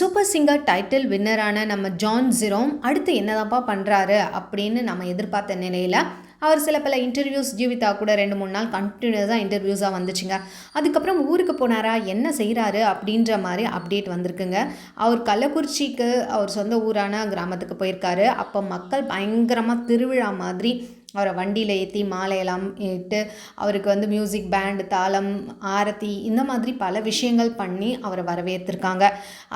Super singer title வின்னரான நம்ம John ஜிரோம் அடுத்து என்னதாப்பா பண்ணுறாரு அப்படின்னு நம்ம எதிர்பார்த்த நிலையில் அவர் சில பல இன்டர்வியூஸ் ஜீவிதா கூட ரெண்டு மூணு நாள் கண்டினியூஸாக இன்டர்வியூஸாக வந்துச்சுங்க. அதுக்கப்புறம் ஊருக்கு போனாரா என்ன செய்கிறாரு அப்படின்ற மாதிரி அப்டேட் வந்திருக்குங்க. அவர் கள்ளக்குறிச்சிக்கு அவர் சொந்த ஊரான கிராமத்துக்கு போயிருக்காரு. அப்போ மக்கள் பயங்கரமாக திருவிழா மாதிரி அவரை வண்டியில் ஏற்றி மாலையெல்லாம் இட்டு அவருக்கு வந்து மியூசிக் பேண்ட் தாளம் ஆரத்தி இந்த மாதிரி பல விஷயங்கள் பண்ணி அவரை வரவேற்றிருக்காங்க.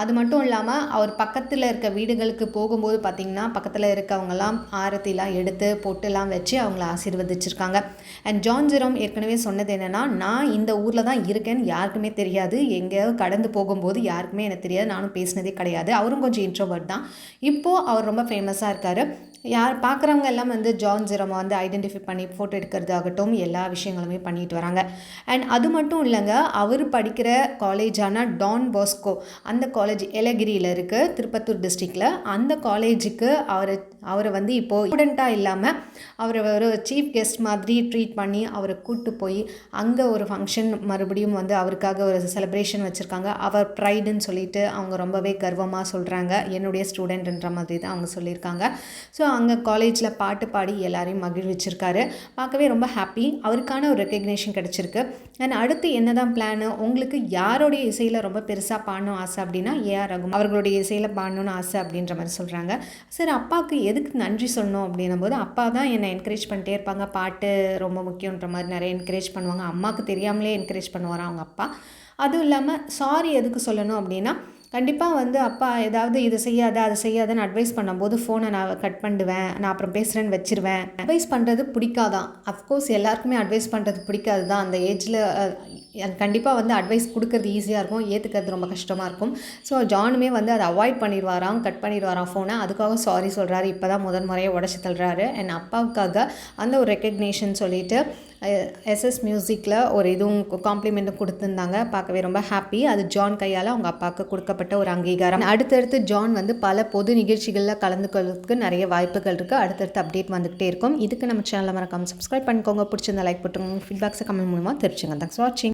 அது மட்டும் இல்லாமல் அவர் பக்கத்தில் இருக்க வீடுகளுக்கு போகும்போது பார்த்திங்கன்னா பக்கத்தில் இருக்கவங்கெல்லாம் ஆரத்திலாம் எடுத்து பொட்டுலாம் வச்சு அவங்கள ஆசீர்வதிச்சிருக்காங்க. அண்ட் ஜான் ஜெரோம் ஏற்கனவே சொன்னது என்னென்னா நான் இந்த ஊரில் தான் இருக்கேன்னு யாருக்குமே தெரியாது. எங்கேயாவது கடந்து போகும்போது யாருக்குமே எனக்கு தெரியாது. நானும் பேசினதே கிடையாது. அவரும் கொஞ்சம் இன்ட்ரோவர்ட் தான். இப்போது அவர் ரொம்ப ஃபேமஸாக இருக்கார். யார் பார்க்குறவங்க எல்லாம் வந்து ஜான் ஜெரமா வந்து ஐடென்டிஃபை பண்ணி ஃபோட்டோ எடுக்கிறதாகட்டும் எல்லா விஷயங்களுமே பண்ணிட்டு வராங்க. அண்ட் அது மட்டும் இல்லைங்க அவர் படிக்கிற காலேஜான டான் பாஸ்கோ அந்த காலேஜ் ஏலகிரியில் இருக்குது திருப்பத்தூர் டிஸ்ட்ரிக்டில் அந்த காலேஜுக்கு அவரை அவரை வந்து இப்போது ஸ்டூடெண்ட்டாக இல்லாமல் அவரை ஒரு சீஃப் கெஸ்ட் மாதிரி ட்ரீட் பண்ணி அவரை கூப்பிட்டு போய் அங்கே ஒரு ஃபங்க்ஷன் மறுபடியும் வந்து அவருக்காக ஒரு செலிப்ரேஷன் வச்சுருக்காங்க. அவர் ப்ரைடுன்னு சொல்லிட்டு அவங்க ரொம்பவே கர்வமாக சொல்கிறாங்க என்னுடைய ஸ்டூடெண்ட்ன்ற மாதிரி தான் அவங்க சொல்லியிருக்காங்க. ஸோ அங்கே காலேஜில் பாட்டு பாடி எல்லாரையும் மகிழ்விச்சிருக்காரு. பார்க்கவே ரொம்ப ஹாப்பி அவருக்கான ஒரு ரெக்கக்னேஷன் கிடச்சிருக்கு. அண்ட் அடுத்து என்ன தான் பிளானு உங்களுக்கு யாருடைய இசையில் ரொம்ப பெருசாக பாடணும் ஆசை அப்படின்னா ஏஆர் ரகுமான் அவர்களுடைய இசையில் பாடணும்னு ஆசை அப்படின்ற மாதிரி சொல்கிறாங்க சரி அப்பாவுக்கு எதுக்கு நன்றி சொல்லணும் அப்படின்னும் போது அப்பா தான் என்னை என்கரேஜ் பண்ணிட்டே இருப்பாங்க. பாட்டு ரொம்ப முக்கியன்ற மாதிரி நிறைய என்கரேஜ் பண்ணுவாங்க. அம்மாவுக்கு தெரியாமலே என்கரேஜ் பண்ணுவார் அவங்க அப்பா. அதுவும் இல்லாமல் சாரி எதுக்கு சொல்லணும் அப்படின்னா கண்டிப்பாக வந்து அப்பா ஏதாவது இது செய்யாத அதை செய்யாதன்னு அட்வைஸ் பண்ணும்போது ஃபோனை நான் கட் பண்ணிடுவேன் நான் அப்புறம் பேசுகிறேன்னு வச்சிருவேன். அட்வைஸ் பண்ணுறது பிடிக்காதான். அஃப்கோர்ஸ் எல்லாருக்குமே அட்வைஸ் பண்ணுறது பிடிக்காது தான் அந்த ஏஜில் கண்டிப்பாக வந்து அட்வைஸ் கொடுக்கறது ஈஸியாக இருக்கும் ஏற்றுக்கிறது ரொம்ப கஷ்டமாக இருக்கும். ஸோ ஜானுமே வந்து அதை அவாய்ட் பண்ணிடுவாராம் கட் பண்ணிடுவாராம் ஃபோனை அதுக்காக சாரி சொல்கிறாரு இப்போ தான் முதன் முறையாக உடச்சி தள்ளுறாரு. என் அப்பாவுக்காக அந்த ஒரு ரெக்கக்னேஷன் சொல்லிவிட்டு எஸ்எஸ் மியூசிக்கில் ஒரு இதுவும் காம்ப்ளிமெண்ட்டும் கொடுத்துருந்தாங்க. பார்க்கவே ரொம்ப ஹாப்பி அது ஜான் கையால் அவங்க அப்பாவுக்கு கொடுக்கப்பட்ட ஒரு அங்கீகாரம். அடுத்தடுத்து ஜான் வந்து பல பொது நிகழ்ச்சிகளில் கலந்துக்கிறதுக்கு நிறைய வாய்ப்புகள் இருக்குது அடுத்தடுத்து அப்டேட் வந்துகிட்டே இருக்கும். இதுக்கு நம்ம சேனலில் மறக்காமல் சப்ஸ்கிரைப் பண்ணிக்கோங்க. பிடிச்சிருந்த லைக் போட்டுருங்க ஃபீட்பேக்ஸை கமெண்ட் மூலமாக தெரிவிச்சுங்க தேங்க்ஸ் வாட்சிங்